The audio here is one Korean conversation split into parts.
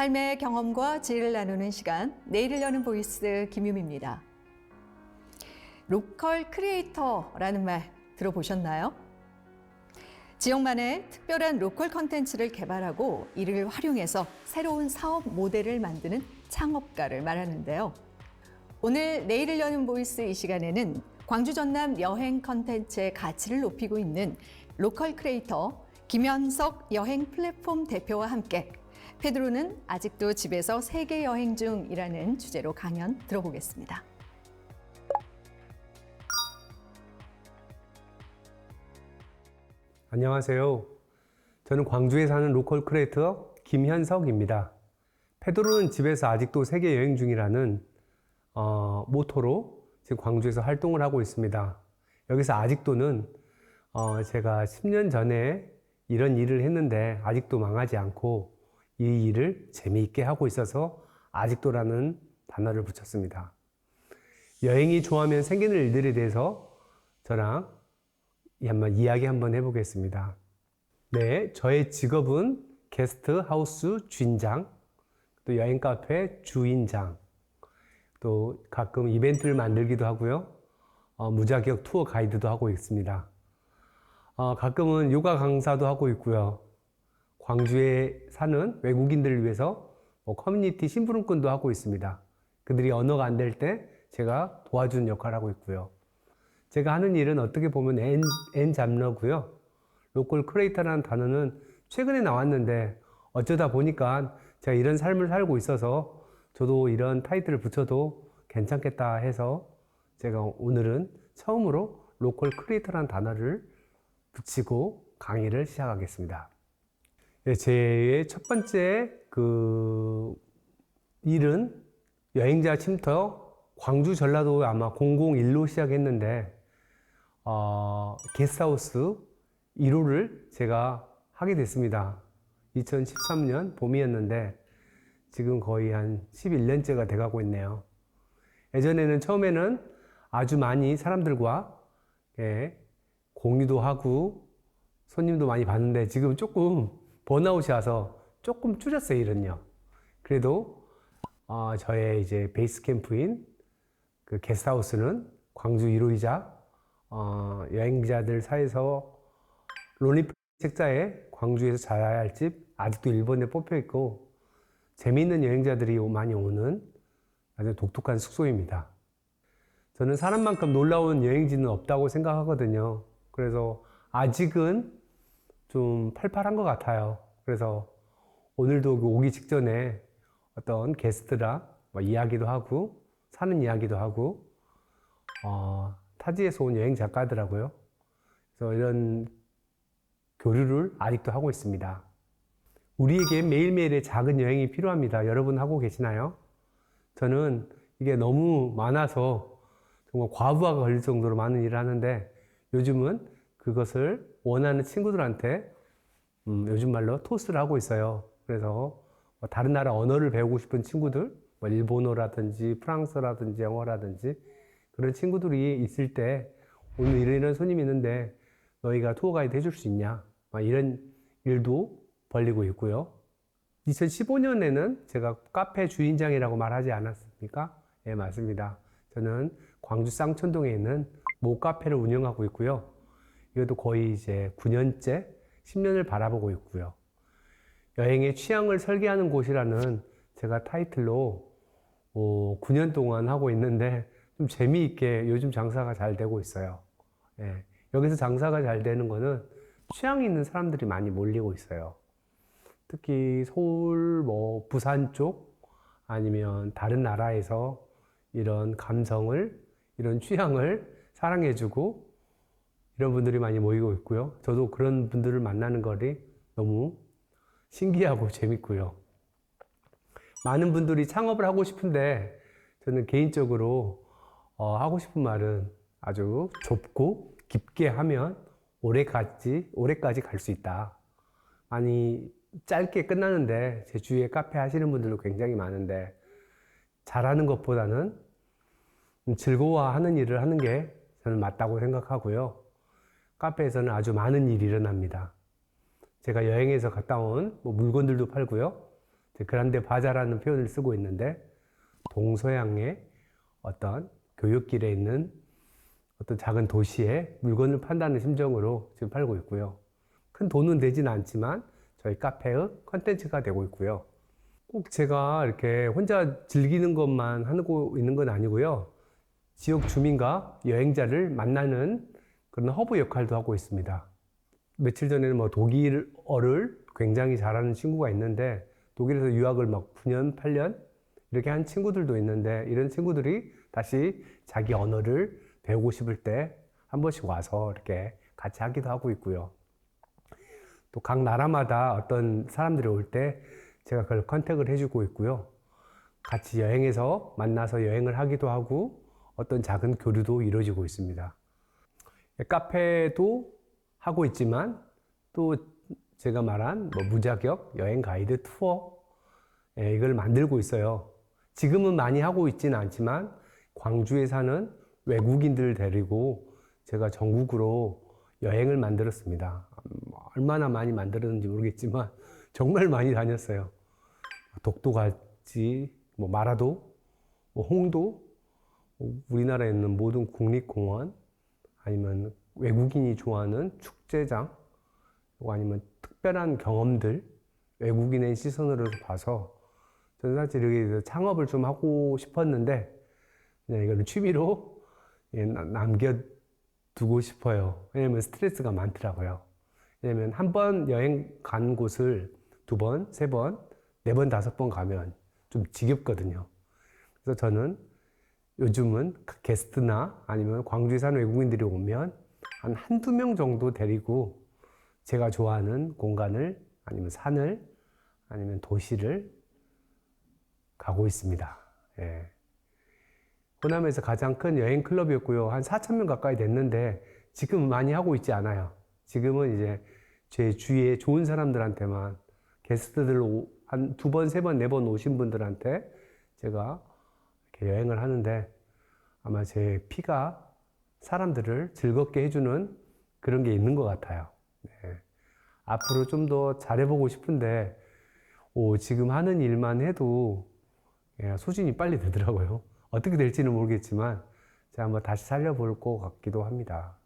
삶의 경험과 지혜를 나누는 시간, 내일을 여는 보이스 김유미입니다. 로컬 크리에이터라는 말 들어보셨나요? 지역만의 특별한 로컬 컨텐츠를 개발하고 이를 활용해서 새로운 사업 모델을 만드는 창업가를 말하는데요. 오늘 내일을 여는 보이스 이 시간에는 광주 전남 여행 컨텐츠의 가치를 높이고 있는 로컬 크리에이터 김현석 여행 플랫폼 대표와 함께 페드로는 아직도 집에서 세계 여행 중이라는 주제로 강연 들어보겠습니다. 안녕하세요. 저는 광주에 사는 로컬 크리에이터 김현석입니다. 페도로는 집에서 아직도 세계 여행 중이라는 어, 모토로 지금 광주에서 활동을 하고 있습니다. 여기서 아직도는 어, 제가 10년 전에 이런 일을 했는데 아직도 망하지 않고 이 일을 재미있게 하고 있어서 아직도라는 단어를 붙였습니다. 여행이 좋아하면 생기는 일들에 대해서 저랑 한번 이야기 한번 해보겠습니다. 네, 저의 직업은 게스트 하우스 주인장, 또 여행 카페 주인장, 또 가끔 이벤트를 만들기도 하고요. 어, 무자격 투어 가이드도 하고 있습니다. 어, 가끔은 요가 강사도 하고 있고요. 광주에 사는 외국인들을 위해서 뭐 커뮤니티 심부름꾼도 하고 있습니다. 그들이 언어가 안 될 때 제가 도와주는 역할을 하고 있고요. 제가 하는 일은 어떻게 보면 N, N 잡러고요. 로컬 크리에이터라는 단어는 최근에 나왔는데 어쩌다 보니까 제가 이런 삶을 살고 있어서 저도 이런 타이틀을 붙여도 괜찮겠다 해서 제가 오늘은 처음으로 로컬 크리에이터라는 단어를 붙이고 강의를 시작하겠습니다. 예, 제첫 번째 그 일은 여행자 쉼터 광주 전라도 아마 001로 시작했는데 어, 게스트하우스 1호를 제가 하게 됐습니다. 2013년 봄이었는데 지금 거의 한 11년째가 돼가고 있네요. 예전에는 처음에는 아주 많이 사람들과 예, 공유도 하고 손님도 많이 봤는데 지금 조금 번아웃이 와서 조금 줄였어요, 일은요. 그래도 어, 저의 이제 베이스 캠프인 그 게스트하우스는 광주 1호이자 어, 여행자들 사이에서 론리 책자에 광주에서 자야 할 집 아직도 일본에 뽑혀 있고 재미있는 여행자들이 많이 오는 아주 독특한 숙소입니다. 저는 사람만큼 놀라운 여행지는 없다고 생각하거든요. 그래서 아직은 좀 팔팔한 것 같아요. 그래서 오늘도 그 오기 직전에 어떤 게스트랑 뭐 이야기도 하고 사는 이야기도 하고 어, 타지에서 온 여행 작가더라고요. 그래서 이런 교류를 아직도 하고 있습니다. 우리에게 매일매일의 작은 여행이 필요합니다. 여러분 하고 계시나요? 저는 이게 너무 많아서 정말 과부하가 걸릴 정도로 많은 일을 하는데 요즘은 그것을 원하는 친구들한테 음, 요즘 말로 토스를 하고 있어요. 그래서 뭐 다른 나라 언어를 배우고 싶은 친구들, 뭐 일본어라든지 프랑스라든지 영어라든지 그런 친구들이 있을 때 오늘 이런 이런 손님이 있는데 너희가 투어 가이드 해줄 수 있냐? 막 이런 일도 벌리고 있고요. 2015년에는 제가 카페 주인장이라고 말하지 않았습니까? 예, 맞습니다. 저는 광주 쌍천동에 있는 모 카페를 운영하고 있고요. 이것도 거의 이제 9년째, 10년을 바라보고 있고요. 여행의 취향을 설계하는 곳이라는 제가 타이틀로 어, 9년 동안 하고 있는데 좀 재미있게 요즘 장사가 잘 되고 있어요. 예, 여기서 장사가 잘 되는 거는 취향이 있는 사람들이 많이 몰리고 있어요. 특히 서울, 뭐, 부산 쪽 아니면 다른 나라에서 이런 감성을, 이런 취향을 사랑해주고 이런 분들이 많이 모이고 있고요. 저도 그런 분들을 만나는 거리 너무 신기하고 재밌고요. 많은 분들이 창업을 하고 싶은데 저는 개인적으로 어, 하고 싶은 말은 아주 좁고 깊게 하면 올해까지, 올해까지 갈 수 있다. 많이 짧게 끝나는데 제 주위에 카페 하시는 분들도 굉장히 많은데 잘하는 것보다는 즐거워하는 일을 하는 게 저는 맞다고 생각하고요. 카페에서는 아주 많은 일이 일어납니다. 제가 여행에서 갔다 온 뭐 물건들도 팔고요. 그란데 바자라는 표현을 쓰고 있는데 동서양의 어떤 교육길에 있는 어떤 작은 도시에 물건을 판다는 심정으로 지금 팔고 있고요. 큰 돈은 되지는 않지만 저희 카페의 컨텐츠가 되고 있고요. 꼭 제가 이렇게 혼자 즐기는 것만 하고 있는 건 아니고요. 지역 주민과 여행자를 만나는 그런 허브 역할도 하고 있습니다. 며칠 전에는 뭐 독일어를 굉장히 잘하는 친구가 있는데 독일에서 유학을 막 9년, 8년 이렇게 한 친구들도 있는데 이런 친구들이 다시 자기 언어를 배우고 싶을 때 한 번씩 와서 이렇게 같이 하기도 하고 있고요. 또 각 나라마다 어떤 사람들이 올 때 제가 그걸 컨택을 해주고 있고요. 같이 여행해서 만나서 여행을 하기도 하고 어떤 작은 교류도 이루어지고 있습니다. 카페도 하고 있지만 또 제가 말한 뭐 무자격 여행 가이드 투어 예, 이걸 만들고 있어요. 지금은 많이 하고 있지는 않지만 광주에 사는 외국인들을 데리고 제가 전국으로 여행을 만들었습니다. 음, 얼마나 많이 만들었는지 모르겠지만 정말 많이 다녔어요. 독도 갔지, 뭐 마라도, 뭐 홍도, 뭐 우리나라에 있는 모든 국립공원, 아니면 외국인이 좋아하는 축제장, 뭐 아니면 특별한 경험들, 외국인의 시선으로 봐서 저는 사실 여기 창업을 좀 하고 싶었는데 그냥 이거는 취미로 예, 나- 남겨두고 싶어요. 왜냐면 스트레스가 많더라고요. 왜냐면 한 번 여행 간 곳을 두 번, 세 번, 네 번, 다섯 번 가면 좀 지겹거든요. 그래서 저는 요즘은 그 게스트나 아니면 광주에 사는 외국인들이 오면 한 한두 명 정도 데리고 제가 좋아하는 공간을 아니면 산을 아니면 도시를 가고 있습니다. 예. 호남에서 가장 큰 여행 클럽이었고요. 한 4천 명 가까이 됐는데 지금 많이 하고 있지 않아요. 지금은 이제 제 주위에 좋은 사람들한테만 게스트들 한두 번, 세 번, 네 번 오신 분들한테 제가 여행을 하는데 아마 제 피가 사람들을 즐겁게 해주는 그런 게 있는 것 같아요. 네. 앞으로 좀 더 잘해보고 싶은데 오, 지금 하는 일만 해도 예, 소진이 빨리 되더라고요. 어떻게 될지는 모르겠지만 제가 한번 다시 살려볼 것 같기도 합니다.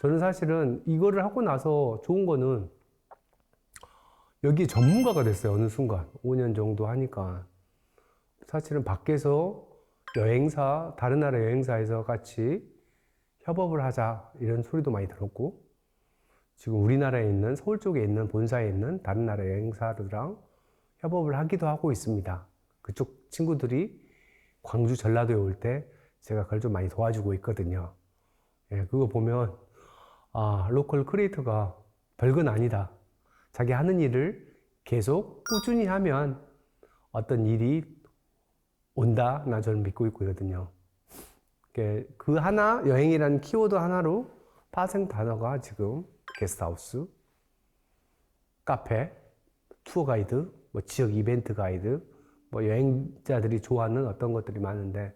저는 사실은 이거를 하고 나서 좋은 거는 여기 전문가가 됐어요. 어느 순간 5년 정도 하니까 사실은 밖에서 여행사 다른 나라 여행사에서 같이 협업을 하자 이런 소리도 많이 들었고 지금 우리나라에 있는 서울 쪽에 있는 본사에 있는 다른 나라 여행사들랑 협업을 하기도 하고 있습니다. 그쪽 친구들이 광주 전라도에 올 때 제가 그걸 좀 많이 도와주고 있거든요. 예, 그거 보면 아 로컬 크리에이터가 별건 아니다. 자기 하는 일을 계속 꾸준히 하면 어떤 일이 온다. 나 저는 믿고 있거든요. 이렇게 그 하나 여행이라는 키워드 하나로 파생 단어가 지금 게스트하우스, 카페, 투어 가이드, 뭐 지역 이벤트 가이드, 뭐 여행자들이 좋아하는 어떤 것들이 많은데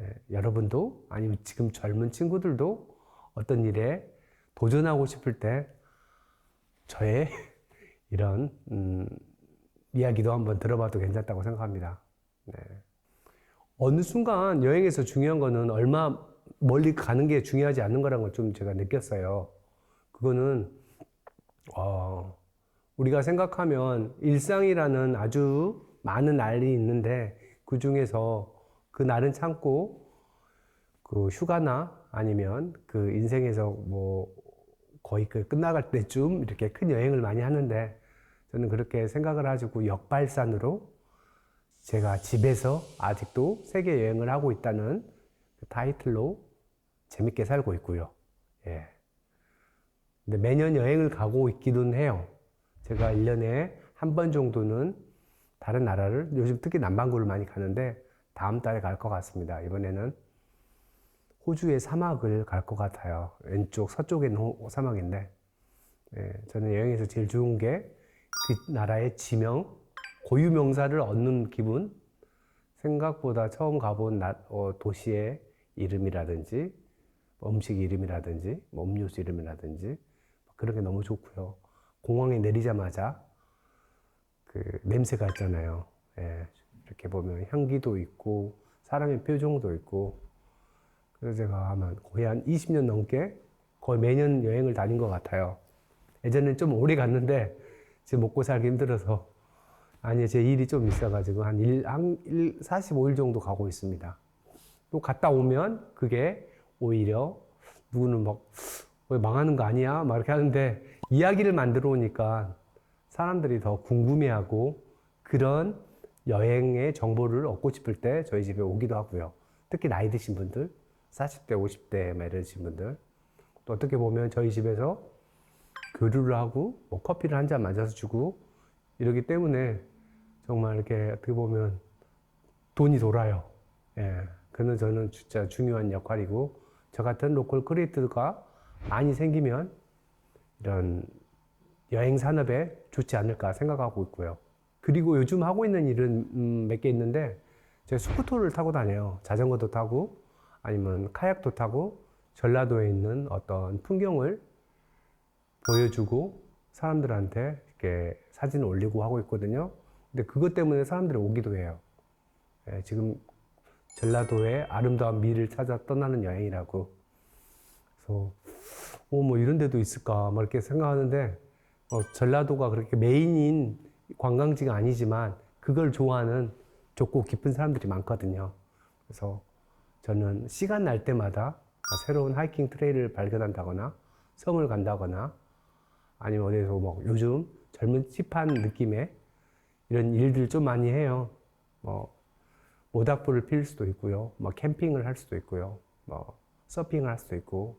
예, 여러분도 아니면 지금 젊은 친구들도 어떤 일에 도전하고 싶을 때 저의 이런 음, 이야기도 한번 들어봐도 괜찮다고 생각합니다. 네. 어느 순간 여행에서 중요한 거는 얼마 멀리 가는 게 중요하지 않는 거라는 걸 좀 제가 느꼈어요. 그거는 어, 우리가 생각하면 일상이라는 아주 많은 날이 있는데 그 중에서 그 날은 참고 그 휴가나 아니면 그 인생에서 뭐 거의 그 끝나갈 때쯤 이렇게 큰 여행을 많이 하는데 저는 그렇게 생각을 가지고 역발산으로 제가 집에서 아직도 세계 여행을 하고 있다는 그 타이틀로 재밌게 살고 있고요. 예. 근데 매년 여행을 가고 있기는 해요. 제가 1년에 한 번 정도는 다른 나라를 요즘 특히 남반구를 많이 가는데 다음 달에 갈 것 같습니다. 이번에는 호주의 사막을 갈 것 같아요. 왼쪽 서쪽에 있는 호- 사막인데 예, 저는 여행에서 제일 좋은 게 그 나라의 지명, 고유 명사를 얻는 기분. 생각보다 처음 가본 나- 어, 도시의 이름이라든지 뭐 음식 이름이라든지 뭐 음료수 이름이라든지 그런 게 너무 좋고요. 공항에 내리자마자 그 냄새가 있잖아요. 예, 이렇게 보면 향기도 있고 사람의 표정도 있고 그래서 제가 아마 거의 한 20년 넘게 거의 매년 여행을 다닌 것 같아요. 예전엔 좀 오래 갔는데 지금 먹고 살기 힘들어서 아니 제 일이 좀 있어가지고 한 일, 한 일, 45일 정도 가고 있습니다. 또 갔다 오면 그게 오히려 누구는 막 왜 망하는 거 아니야? 막 이렇게 하는데 이야기를 만들어 오니까 사람들이 더 궁금해하고 그런 여행의 정보를 얻고 싶을 때 저희 집에 오기도 하고요. 특히 나이 드신 분들, 40대, 50대 막 이러신 분들. 또 어떻게 보면 저희 집에서 교류를 하고 뭐 커피를 한 잔 마셔서 주고 이러기 때문에 정말 이렇게 어떻게 보면 돈이 돌아요. 예. 그는 저는 진짜 중요한 역할이고 저 같은 로컬 크리에이터가 많이 생기면 이런 여행 산업에 좋지 않을까 생각하고 있고요. 그리고 요즘 하고 있는 일은 음, 몇개 있는데 제가 스쿠터를 타고 다녀요. 자전거도 타고 아니면 카약도 타고 전라도에 있는 어떤 풍경을 보여주고 사람들한테 이렇게 사진을 올리고 하고 있거든요. 근데 그것 때문에 사람들이 오기도 해요. 예, 지금 전라도의 아름다운 미를 찾아 떠나는 여행이라고. 그래서 어, 뭐 이런 데도 있을까 막 이렇게 생각하는데 어, 전라도가 그렇게 메인인 관광지가 아니지만 그걸 좋아하는 좁고 깊은 사람들이 많거든요. 그래서 저는 시간 날 때마다 새로운 하이킹 트레일을 발견한다거나 섬을 간다거나 아니면 어디서 뭐 요즘 젊은 힙한 느낌의 이런 일들 좀 많이 해요. 뭐 모닥불을 피울 수도 있고요. 뭐 캠핑을 할 수도 있고요. 뭐 서핑을 할 수도 있고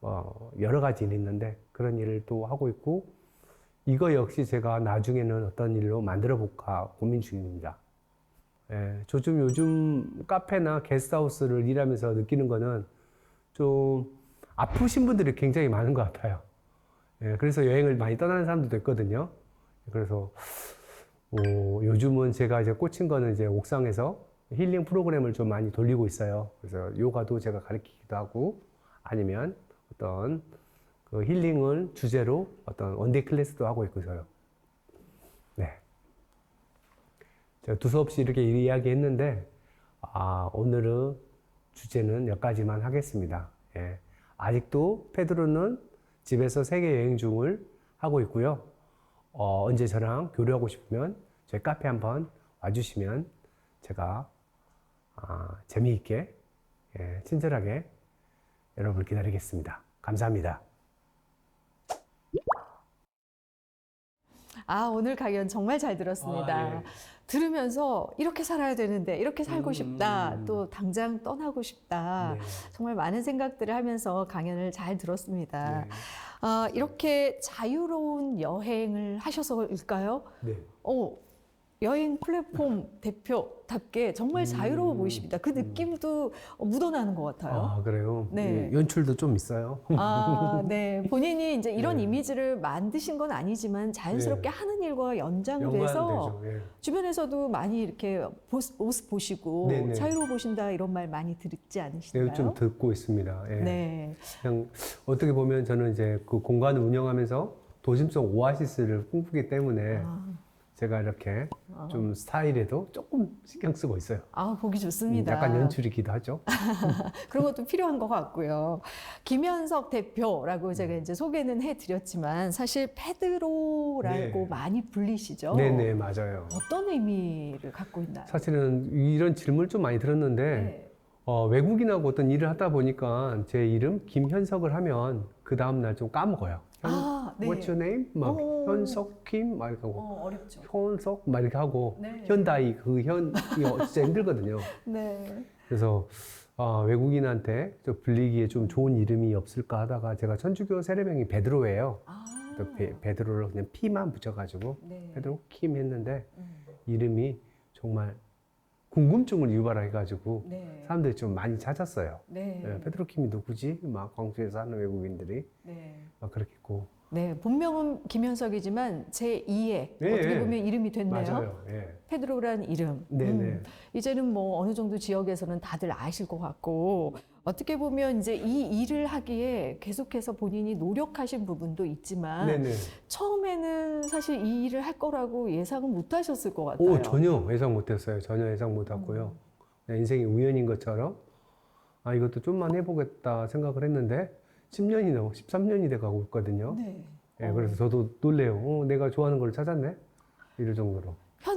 뭐 여러 가지 일이 있는데 그런 일을 또 하고 있고 이거 역시 제가 나중에는 어떤 일로 만들어 볼까 고민 중입니다. 예, 요즘 요즘 카페나 게스트하우스를 일하면서 느끼는 거는 좀 아프신 분들이 굉장히 많은 것 같아요. 예, 그래서 여행을 많이 떠나는 사람들도 있거든요. 그래서 어, 요즘은 제가 이제 꽂힌 거는 이제 옥상에서 힐링 프로그램을 좀 많이 돌리고 있어요. 그래서 요가도 제가 가르치기도 하고 아니면 어떤 그 힐링을 주제로 어떤 원데이 클래스도 하고 있고서요. 네. 제가 두서없이 이렇게 이야기했는데 아, 오늘은 주제는 여기까지만 하겠습니다. 예. 아직도 페드로는 집에서 세계 여행 중을 하고 있고요. 어, 언제 저랑 교류하고 싶으면 저희 카페 한번 와주시면 제가 아, 재미있게 예, 친절하게 여러분을 기다리겠습니다. 감사합니다. 아, 오늘 강연 정말 잘 들었습니다. 아, 예. 들으면서 이렇게 살아야 되는데, 이렇게 살고 음, 싶다, 음. 또 당장 떠나고 싶다. 네. 정말 많은 생각들을 하면서 강연을 잘 들었습니다. 네. 아, 이렇게 자유로운 여행을 하셔서일까요? 네. 어, 여행 플랫폼 대표답게 정말 자유로워 음, 보이십니다. 그 느낌도 묻어나는 것 같아요. 아, 그래요? 네. 예, 연출도 좀 있어요. 아, 네. 본인이 이제 이런 네. 이미지를 만드신 건 아니지만 자연스럽게 하는 일과 연장돼서. 예. 주변에서도 많이 이렇게 보- 모습 보시고 네, 네. 자유로워 보신다 이런 말 많이 듣지 네, 않으시나요? 좀 듣고 있습니다. 예. 네. 그냥 어떻게 보면 저는 이제 그 공간을 운영하면서 도심성 오아시스를 꿈꾸기 때문에 아, 제가 이렇게 아. 좀 스타일에도 조금 신경 쓰고 있어요. 아, 보기 좋습니다. 약간 연출이기도 하죠. 그런 것도 필요한 것 같고요. 김현석 대표라고 제가 이제 소개는 해드렸지만 사실 페드로라고 네. 많이 불리시죠. 네네 맞아요. 어떤 의미를 갖고 있나요? 사실은 이런 질문을 좀 많이 들었는데 네. 어, 외국인하고 어떤 일을 하다 보니까 제 이름 김현석을 하면 그 다음 날 좀 까먹어요. 현, 아, 네. What's your name? 막 오. 현석 김 막 이렇게 하고 어, 어렵죠. 현석 막 이렇게 하고 네. 현다이 그 현 이거 진짜 힘들거든요. 네. 그래서 아, 외국인한테 좀 불리기에 좀 좋은 이름이 없을까 하다가 제가 천주교 세례명이 베드로예요. 아. 또 베, 베드로를 그냥 피만 붙여가지고 네. 베드로 킴 했는데 음. 이름이 정말 궁금증을 유발해 가지고 네. 사람들이 좀 많이 찾았어요. 네. 예, 킴이 누구지? 막 광주에서 사는 외국인들이 네. 막 그렇게 했고 네, 본명은 김현석이지만 제 2의 예, 어떻게 예. 보면 이름이 됐네요. 맞아요. 예. 페드로란 이름. 네, 음, 네. 이제는 뭐 어느 정도 지역에서는 다들 아실 것 같고 어떻게 보면 이제 이 일을 하기에 계속해서 본인이 노력하신 부분도 있지만 네, 네. 처음에는 사실 이 일을 할 거라고 예상은 못 하셨을 것 같아요. 오, 전혀 예상 못했어요. 전혀 예상 못했고요. 그냥 인생이 우연인 것처럼 아 이것도 좀만 해보겠다 생각을 했는데 10년이 넘어 13년이 돼 가고 있거든요. 네. 예, 어. 그래서 저도 놀래요. 어, 내가 좋아하는 걸 찾았네. 이럴 정도로.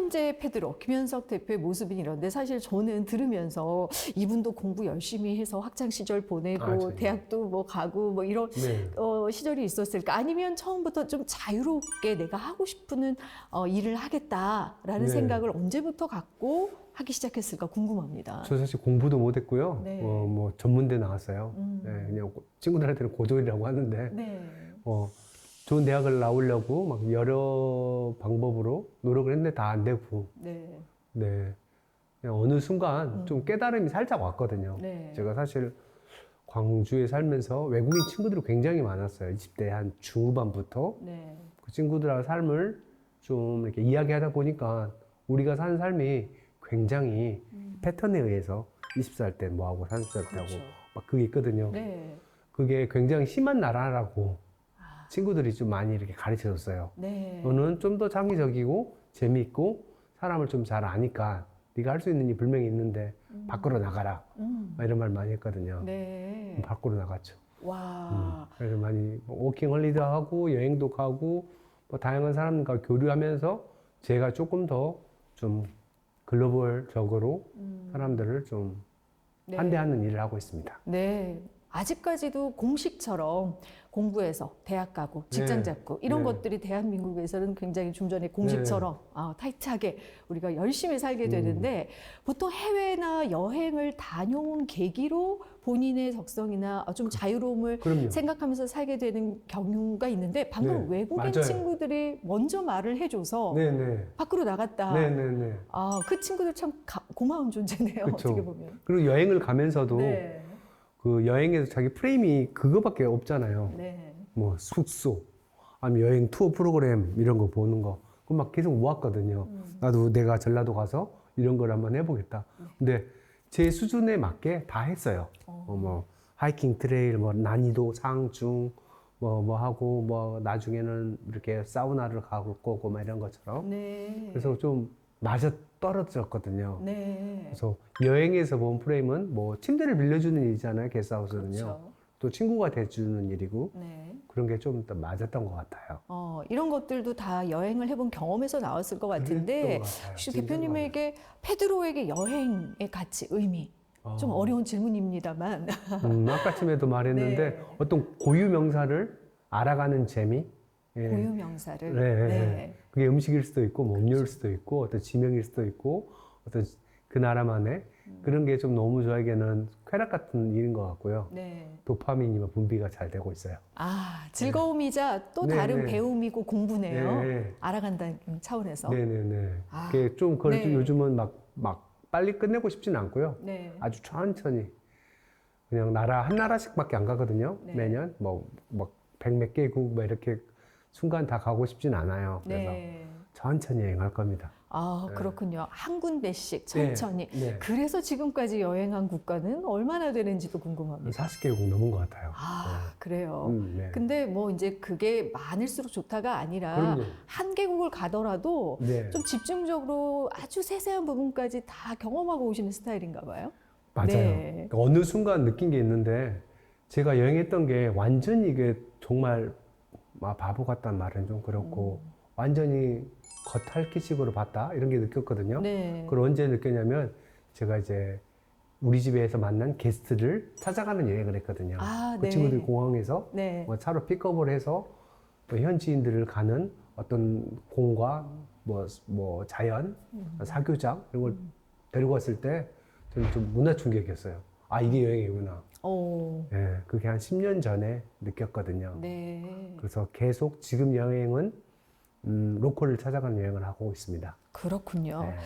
현재 페드로 김현석 대표의 모습은 이런데 사실 저는 들으면서 이분도 공부 열심히 해서 학창 시절 보내고 아? 대학도 뭐 가고 뭐 이런 네. 어, 시절이 있었을까? 아니면 처음부터 좀 자유롭게 내가 하고 싶은 어, 일을 하겠다라는 네. 생각을 언제부터 갖고 하기 시작했을까 궁금합니다. 저 사실 공부도 못했고요. 네. 어, 뭐 전문대 나왔어요. 음. 네, 그냥 고- 친구들한테는 고졸이라고 하는데 네. 어, 좋은 대학을 나오려고 막 여러 방법으로 노력을 했는데 다 안 되고 네. 네. 그냥 어느 순간 음. 좀 깨달음이 살짝 왔거든요. 네. 제가 사실 광주에 살면서 외국인 친구들이 굉장히 많았어요. 20대 한 중후반부터 네. 그 친구들하고 삶을 좀 이렇게 이야기하다 보니까 우리가 사는 삶이 굉장히 음. 패턴에 의해서 20살 때 뭐하고 30살 때 그렇죠. 하고 막 그게 있거든요. 네. 그게 굉장히 심한 나라라고 아, 친구들이 좀 많이 이렇게 가르쳐 줬어요. 네. 너는 좀 더 창의적이고 재미있고 사람을 좀 잘 아니까 네가 할 수 있는 일 분명히 있는데 음. 밖으로 나가라 음. 막 이런 말 많이 했거든요. 네. 밖으로 나갔죠. 음. 와. 그래서 많이 뭐 워킹 홀리도 하고 여행도 가고 뭐 다양한 사람과 교류하면서 제가 조금 더 좀 글로벌적으로 음. 사람들을 좀 네. 환대하는 일을 하고 있습니다. 네. 아직까지도 공식처럼 공부해서 대학 가고 직장 네. 잡고 이런 네. 것들이 대한민국에서는 굉장히 좀 전에 공식처럼 아, 타이트하게 우리가 열심히 살게 음. 되는데 보통 해외나 여행을 다녀온 계기로 본인의 적성이나 좀 자유로움을 그럼요. 생각하면서 살게 되는 경우가 있는데 방금 네, 외국인 맞아요. 친구들이 먼저 말을 해줘서 네네. 밖으로 나갔다. 네네네. 아, 그 친구들 참 가- 고마운 존재네요. 그쵸. 어떻게 보면. 그리고 여행을 가면서도 네. 그 여행에서 자기 프레임이 그거밖에 없잖아요. 네. 뭐 숙소, 아니면 여행 투어 프로그램 이런 거 보는 거. 그막 계속 모았거든요. 음. 나도 내가 전라도 가서 이런 걸 한번 해보겠다. 근데 제 수준에 맞게 다 했어요. 어. 어, 뭐 하이킹 트레일, 뭐 난이도 상중, 뭐 뭐 하고 뭐 나중에는 이렇게 사우나를 가고 막 이런 것처럼. 네. 그래서 좀 맞아 떨어졌거든요. 네. 그래서 여행에서 본 프레임은 뭐 침대를 빌려주는 일이잖아요. 게스트하우스는요. 그렇죠. 또 친구가 돼주는 일이고 네. 그런 게 좀 더 맞았던 것 같아요. 어, 이런 것들도 다 여행을 해본 경험에서 나왔을 것 같은데 같아요. 혹시 대표님에게 페드로에게 여행의 가치, 의미 생각하면. 좀 어. 어려운 질문입니다만 음, 아까쯤에도 말했는데 네. 어떤 고유 명사를 알아가는 재미. 예. 고유 명사를 네. 네. 그게 음식일 수도 있고 뭐 음료일 수도 있고 어떤 지명일 수도 있고 어떤 그 나라만의 음. 그런 게 좀 너무 저에게는 쾌락 같은 일인 것 같고요. 네. 도파민이 분비가 잘 되고 있어요. 아 즐거움이자 또 네, 다른 네. 배움이고 공부네요. 네. 알아간다는 차원에서. 네네네. 아, 그게 좀 그걸 좀 네. 요즘은 막, 막 빨리 끝내고 싶지는 않고요. 네. 아주 천천히 그냥 나라 한 나라씩밖에 안 가거든요. 네. 매년 뭐막 백몇 개국 뭐 이렇게 순간 다 가고 싶진 않아요. 그래서 네. 천천히 여행할 겁니다. 아 네. 그렇군요. 한 군데씩 천천히. 네. 네. 그래서 지금까지 여행한 국가는 얼마나 되는지도 궁금합니다. 40개국 넘은 것 같아요. 아 그래요. 음, 네. 근데 뭐 이제 그게 많을수록 좋다가 아니라 그럼요. 한 개국을 가더라도 네. 좀 집중적으로 아주 세세한 부분까지 다 경험하고 오시는 스타일인가 봐요. 맞아요. 네. 그러니까 어느 순간 느낀 게 있는데 제가 여행했던 게 완전히 이게 정말 막 바보 같단 말은 좀 그렇고 음. 완전히 겉핥기식으로 봤다 이런 게 느꼈거든요. 네. 그걸 언제 느꼈냐면 제가 이제 우리 집에서 만난 게스트를 찾아가는 여행을 했거든요. 아, 그 네. 친구들이 공항에서 네. 뭐 차로 픽업을 해서 또 현지인들을 가는 어떤 공과 뭐, 뭐 자연, 음. 사교장 이런 걸 데리고 왔을 때 저는 좀 문화 충격이었어요. 아 이게 여행이구나. 오. 예, 그게 한 10년 전에 느꼈거든요. 네. 그래서 계속 지금 여행은 음, 로컬을 찾아가는 여행을 하고 있습니다. 그렇군요. 네.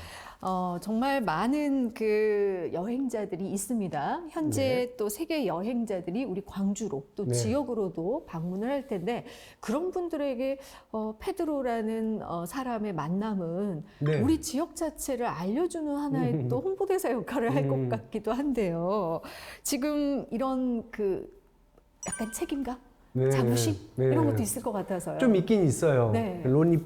어, 정말 많은 그 여행자들이 있습니다. 현재 또 세계 여행자들이 우리 광주로 또 네. 지역으로도 방문을 할 텐데 그런 분들에게 어, 페드로라는 어, 사람의 만남은 네. 우리 지역 자체를 알려주는 하나의 또 홍보대사 역할을 할것 음. 같기도 한데요. 지금 이런 그 약간 책임감, 네. 자부심 네. 이런 것도 있을 것 같아서요. 좀 있긴 있어요. 네. 로니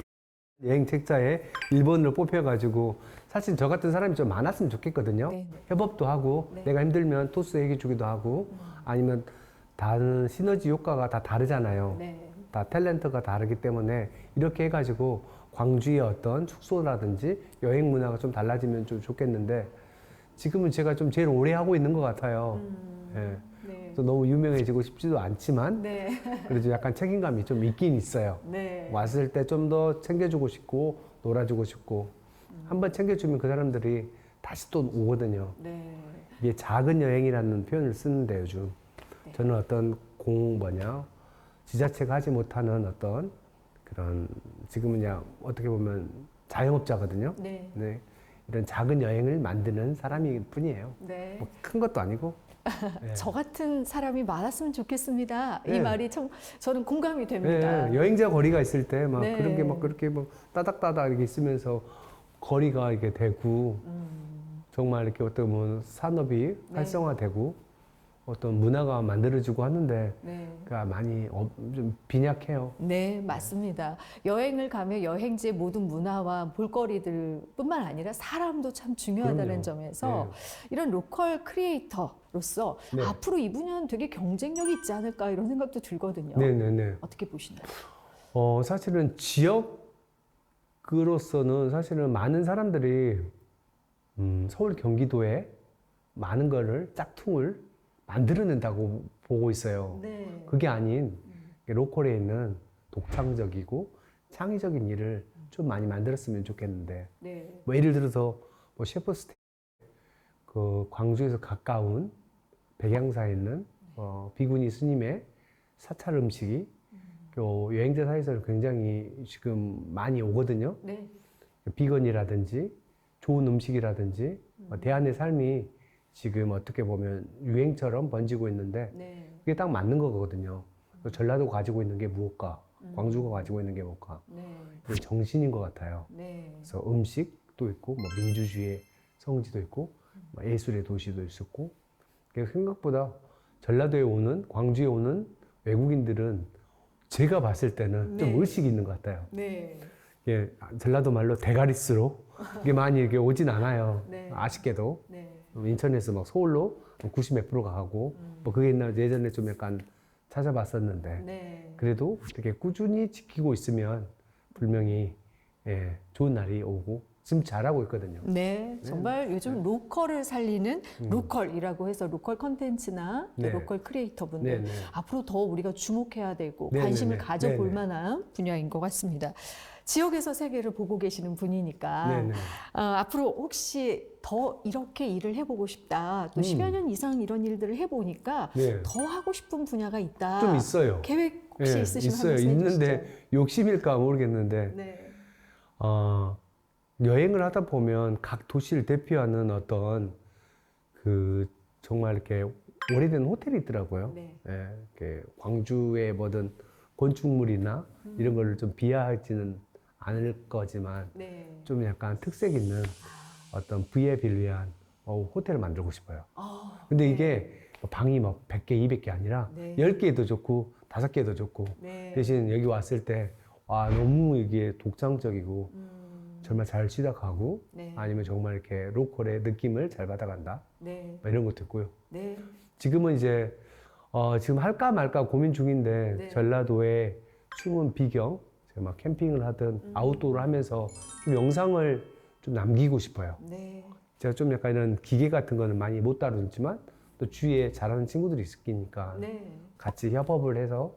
여행 책자에 1번을 뽑혀가지고 사실 저 같은 사람이 좀 많았으면 좋겠거든요. 네. 협업도 하고 네. 내가 힘들면 토스 얘기 주기도 하고 아니면 다른 시너지 효과가 다 다르잖아요. 네. 다 탤런트가 다르기 때문에 이렇게 해가지고 광주의 어떤 축소라든지 여행 문화가 좀 달라지면 좀 좋겠는데 지금은 제가 좀 제일 오래 하고 있는 것 같아요. 예. 네. 또 너무 유명해지고 싶지도 않지만 네. 그래도 약간 책임감이 좀 있긴 있어요. 네. 왔을 때 좀 더 챙겨주고 싶고 놀아주고 싶고 한번 챙겨주면 그 사람들이 다시 또 오거든요. 네. 이게 작은 여행이라는 표현을 쓰는데 요즘 네. 저는 어떤 공 뭐냐 지자체가 하지 못하는 어떤 그런 지금은 그냥 어떻게 보면 자영업자거든요. 네. 네. 이런 작은 여행을 만드는 사람일 뿐이에요. 네. 뭐 큰 것도 아니고. 네. 저 같은 사람이 많았으면 좋겠습니다. 이 네. 말이 참 저는 공감이 됩니다. 네, 여행자 거리가 있을 때막 네. 그런 게 막 그렇게 뭐 따닥따닥 이렇게 있으면서 거리가 이렇게 되고 음, 정말 이렇게 어떤 뭐 산업이 네. 활성화되고 어떤 문화가 만들어지고 하는데 네. 그가 많이 어- 좀 빈약해요. 네, 맞습니다. 여행을 가면 여행지의 모든 문화와 볼거리들뿐만 아니라 사람도 참 중요하다는 그럼요. 점에서 이런 로컬 크리에이터로서 네. 앞으로 이 분야는 되게 경쟁력이 있지 않을까 이런 생각도 들거든요. 네, 네, 네. 어떻게 보시나요? 어, 사실은 지역 으로서는 사실은 많은 사람들이 음, 서울 경기도에 많은 거를 짝퉁을 만들어낸다고 보고 있어요. 네. 그게 아닌 로컬에 있는 독창적이고 창의적인 일을 좀 많이 만들었으면 좋겠는데 네. 뭐 예를 들어서 뭐 셰프스테 그 광주에서 가까운 백양사에 있는 어, 비구니 스님의 사찰 음식이 요 여행자 사이에서는 굉장히 지금 많이 오거든요. 네. 비건이라든지 좋은 음식이라든지 어, 대안의 삶이 지금 어떻게 보면 유행처럼 번지고 있는데 네. 그게 딱 맞는 거거든요. 또 전라도 가지고 있는 게 무엇까? 광주가 가지고 있는 게 뭘까? 네. 정신인 것 같아요. 네. 그래서 음식도 있고, 뭐 민주주의의 성지도 있고, 뭐 예술의 도시도 있었고, 그래서 생각보다 전라도에 오는, 광주에 오는 외국인들은 제가 봤을 때는 좀 네. 의식이 있는 것 같아요. 네. 이게 전라도 말로 대가리스로 이게 많이 이렇게 오진 않아요. 네. 아쉽게도 네. 인천에서 막 서울로 90몇 프로가 가고, 뭐 그게 옛날 예전에 좀 약간 찾아봤었는데 네. 그래도 되게 꾸준히 지키고 있으면 분명히 예, 좋은 날이 오고 지금 잘하고 있거든요. 네, 정말 요즘 로컬을 살리는 로컬이라고 해서 로컬 컨텐츠나 또 음. 네. 로컬 크리에이터 분들 네, 네. 앞으로 더 우리가 주목해야 되고 네, 관심을 네, 네. 가져볼 네, 네. 만한 분야인 것 같습니다. 지역에서 세계를 보고 계시는 분이니까 네 네. 어, 앞으로 혹시 더 이렇게 일을 해보고 싶다. 또 음. 10여 년 이상 이런 일들을 해보니까 네. 더 하고 싶은 분야가 있다. 좀 있어요. 계획 혹시 예, 있으시면 있어요. 있는데. 욕심일까 모르겠는데 네. 어, 여행을 하다 보면 각 도시를 대표하는 어떤 그 정말 이렇게 오래된 호텔이 있더라고요. 네. 예, 이렇게 광주의 뭐든 건축물이나 이런 거를 좀 비하하지는 않을 거지만 네. 좀 약간 특색 있는 어떤 VIP를 위한 어, 호텔을 만들고 싶어요. 아, 근데 네. 이게 뭐 방이 막 100개, 200개 아니라 네. 10개도 좋고 5개도 좋고 네. 대신 여기 왔을 때 와, 너무 이게 독창적이고 음, 정말 잘 가고 네. 아니면 정말 이렇게 로컬의 느낌을 잘 받아간다 네. 뭐 이런 것도 있고요. 네. 지금은 이제 어, 지금 할까 말까 고민 중인데 네. 전라도의 숨은 비경 제가 막 캠핑을 하든 음. 아웃도어를 하면서 좀 영상을 좀 남기고 싶어요. 네. 제가 좀 약간 이런 기계 같은 거는 많이 못 다루지만 또 주위에 잘하는 친구들이 있으니까 네. 같이 협업을 해서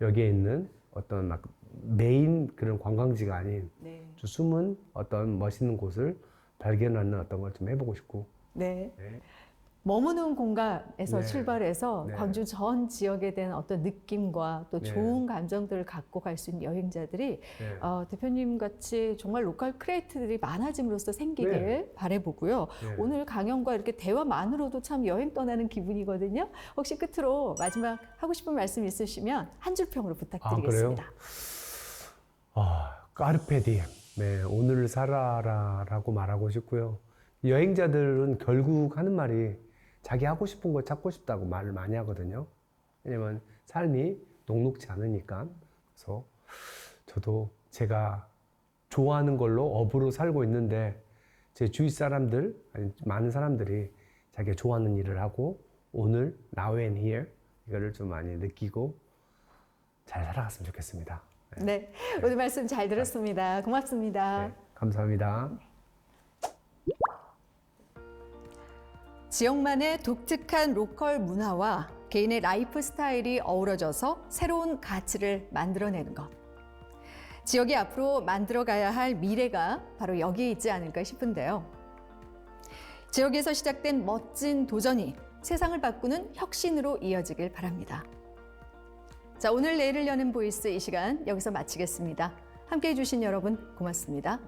여기에 있는 어떤 막 메인 그런 관광지가 아닌 네. 좀 숨은 어떤 멋있는 곳을 발견하는 어떤 걸 좀 해보고 싶고 네. 네. 머무는 공간에서 네. 출발해서 네. 광주 전 지역에 대한 어떤 느낌과 또 네. 좋은 감정들을 갖고 갈 수 있는 여행자들이 네. 어, 대표님 같이 정말 로컬 크리에이터들이 많아짐으로써 생기길 바래보고요. 네. 오늘 강연과 이렇게 대화만으로도 참 여행 떠나는 기분이거든요. 혹시 끝으로 마지막 하고 싶은 말씀 있으시면 한 줄 평으로 부탁드리겠습니다. 아, 까르페 디엠. 네, 오늘을 살아라라고 말하고 싶고요. 여행자들은 결국 하는 말이 자기 하고 싶은 거 찾고 싶다고 말을 많이 하거든요. 왜냐면 삶이 녹록지 않으니까. 그래서 저도 제가 좋아하는 걸로 업으로 살고 있는데 제 주위 사람들, 아니, 많은 사람들이 자기가 좋아하는 일을 하고 오늘 now and here 이거를 좀 많이 느끼고 잘 살아갔으면 좋겠습니다. 네, 오늘 말씀 잘 들었습니다. 고맙습니다. 네, 감사합니다. 지역만의 독특한 로컬 문화와 개인의 라이프 스타일이 어우러져서 새로운 가치를 만들어내는 것. 지역이 앞으로 만들어가야 할 미래가 바로 여기에 있지 않을까 싶은데요. 지역에서 시작된 멋진 도전이 세상을 바꾸는 혁신으로 이어지길 바랍니다. 자, 오늘 내일을 여는 보이스 이 시간 여기서 마치겠습니다. 함께 해주신 여러분 고맙습니다.